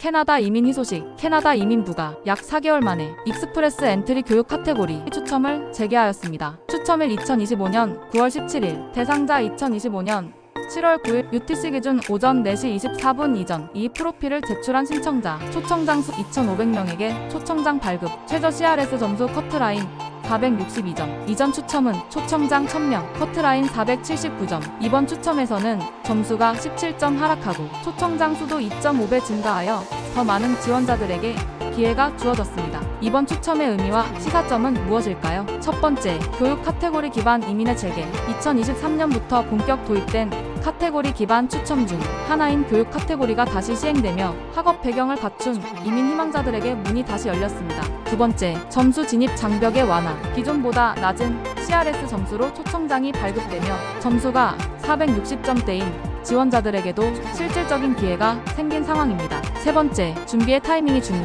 캐나다 이민 희소식 캐나다 이민부가 약 4개월 만에 익스프레스 엔트리 교육 카테고리 추첨을 재개하였습니다. 추첨일 2025년 9월 17일 대상자 2025년 7월 9일 UTC 기준 오전 4시 24분 이전 이 프로필을 제출한 신청자 초청장 수 2,500명에게 초청장 발급 최저 CRS 점수 커트라인 462점 이전 추첨은 초청장 1000명 커트라인 479점 이번 추첨에서는 점수가 17점 하락하고 초청장 수도 2.5배 증가하여 더 많은 지원자들에게 기회가 주어졌습니다. 이번 추첨의 의미와 시사점은 무엇일까요? 첫 번째, 교육 카테고리 기반 이민의 재개. 2023년부터 본격 도입된 카테고리 기반 추첨 중 하나인 교육 카테고리가 다시 시행되며 학업 배경을 갖춘 이민 희망자들에게 문이 다시 열렸습니다. 두 번째, 점수 진입 장벽의 완화. 기존보다 낮은 CRS 점수로 초청장이 발급되며 점수가 460점대인 지원자들에게도 실질적인 기회가 생긴 상황입니다. 세 번째, 준비의 타이밍이 중.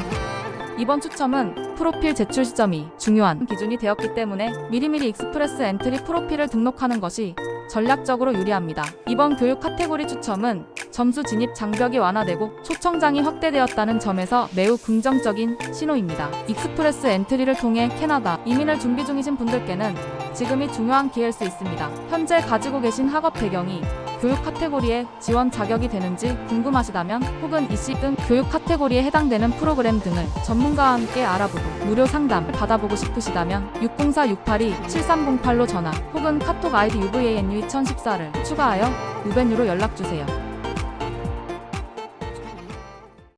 이번 추첨은 프로필 제출 시점이 중요한 기준이 되었기 때문에 미리미리 익스프레스 엔트리 프로필을 등록하는 것이 전략적으로 유리합니다. 이번 교육 카테고리 추첨은 점수 진입 장벽이 완화되고 초청장이 확대되었다는 점에서 매우 긍정적인 신호입니다. 익스프레스 엔트리를 통해 캐나다 이민을 준비 중이신 분들께는 지금이 중요한 기회일 수 있습니다. 현재 가지고 계신 학업 배경이 교육 카테고리에 지원 자격이 되는지 궁금하시다면 혹은 이시 등 교육 카테고리에 해당되는 프로그램 등을 전문가와 함께 알아보고 무료 상담 받아보고 싶으시다면 604-682-7308로 전화 혹은 카톡 아이디 UVANU 2014를 추가하여 우벤유로 연락주세요.